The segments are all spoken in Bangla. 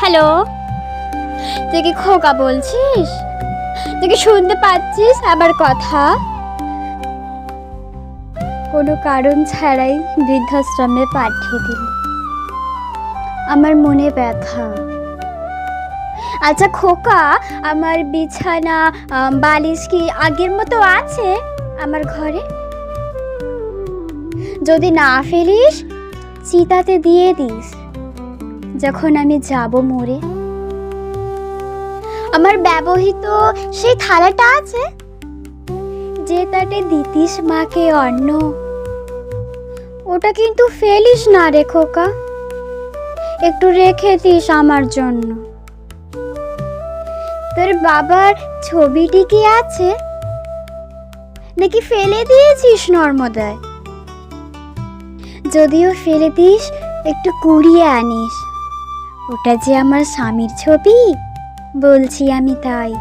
হ্যালো। তুই কি খোকা বলছিস? তুই কি শুনতে পাচ্ছিস আমার কথা? কোনো কারণ ছাড়াই বৃদ্ধাশ্রমে পাঠিয়ে দিলি। আমার মনে ব্যথা। আচ্ছা খোকা, আমার বিছানা বালিশ কি আগের মতো আছে আমার ঘরে? যদি না ফেলিস, চিতাতে দিয়ে দিস। যখন আমি যাব মরে আমার ব্যবহৃত সেই থালাটা আছে, যে তাতে দিতিস মাকে অন্ন। ওটা কিন্তু ফেলিস না রে খোকা, একটু রেখে দিস আমার জন্য। তোর বাবার ছবিটি কি আছে? নাকি ফেলে দিয়েছিস নর্মদায়? যদিও ফেলে দিস, একটু কুড়িয়ে আনিস। ওটা যে আমার স্বামীর ছবি? বলছি আমি তাই।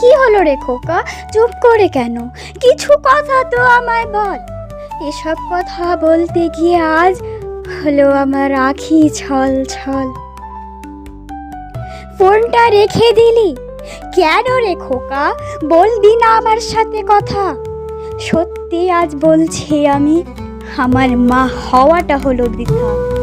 কি হলো রে খোকা? চুপ করে কেন? কিছু কথা তো আমায় বল। এসব কথা বলতে গিয়ে আজ হলো আমার আখি ছল ছল ফোনটা রেখে দিলি? কেন রে খোকা? বলবি না আমার সাথে কথা? সত্যি আজ বলছি আমি, আমার মা হওয়াটা হলো বৃথা।